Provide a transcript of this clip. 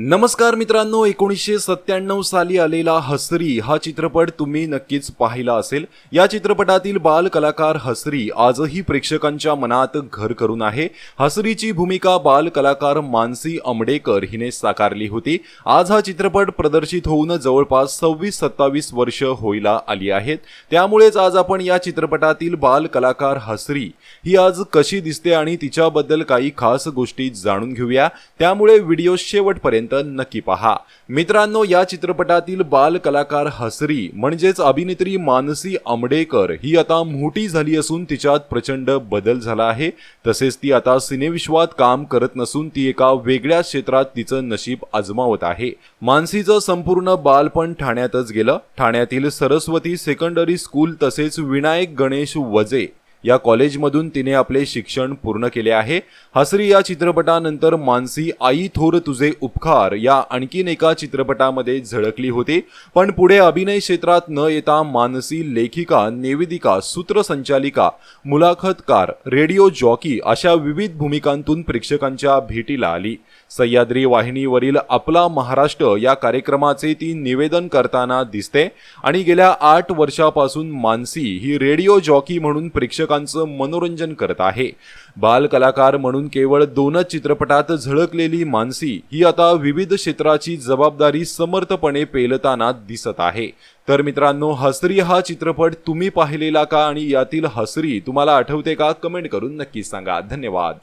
नमस्कार मित्रांनो एकोणीसशे सत्त्याण्णव साली आलेला हसरी हा चित्रपट तुम्ही नक्कीच पाहिला असेल. या चित्रपटातील बाल कलाकार हसरी आजही प्रेक्षकांच्या मनात घर करून आहे. हसरीची भूमिका बाल कलाकार मानसी आंबडेकर हिने साकारली होती. आज हा चित्रपट प्रदर्शित होऊन जवळपास सव्वीस सत्तावीस वर्ष होईला आली आहेत. त्यामुळेच आज आपण या चित्रपटातील बाल कलाकार हसरी ही आज कशी दिसते आणि तिच्याबद्दल काही खास गोष्टी जाणून घेऊया. त्यामुळे व्हिडिओ शेवटपर्यंत नक्की पहा. मित्रांनो या चित्रपटातील बाल कलाकार हसरी म्हणजेच अभिनेत्री मानसी आंबडेकर ही आता मोठी झाली असून तिच्यात प्रचंड बदल झाला आहे. तसेच ती आता सिनेविश्वात काम करत नसून ती एका वेगळ्या क्षेत्रात तिचं नशीब आजमावत आहे. मानसीचं संपूर्ण बालपण ठाण्यातच गेलं. ठाण्यातील सरस्वती सेकंडरी स्कूल तसेच विनायक गणेश वजे या कॉलेजमधून तिने आपले शिक्षण पूर्ण केले आहे. हसरी या चित्रपटानंतर मानसी आई थोर तुझे उपकार या आणखीन एका चित्रपटामध्ये झळकली होती. पण पुढे अभिनय क्षेत्रात न येता मानसी लेखिका निवेदिका सूत्रसंचालिका मुलाखतकार रेडिओ जॉकी अशा विविध भूमिकांतून प्रेक्षकांच्या भेटीला आली. सह्याद्री वाहिनीवरील आपला महाराष्ट्र या कार्यक्रमाचे ती निवेदन करताना दिसते आणि गेल्या आठ वर्षापासून मानसी ही रेडिओ जॉकी म्हणून प्रेक्षक प्रेक्षकांचं मनोरंजन करत आहे. बाल कलाकार म्हणून केवळ दोनच चित्रपटात झळकलेली मानसी ही आता विविध क्षेत्राची जबाबदारी समर्थपणे पेलताना दिसत आहे. तर मित्रांनो हसरी हा चित्रपट तुम्ही पाहिलेला का आणि यातील हसरी तुम्हाला आठवते का? कमेंट करून नक्की सांगा. धन्यवाद.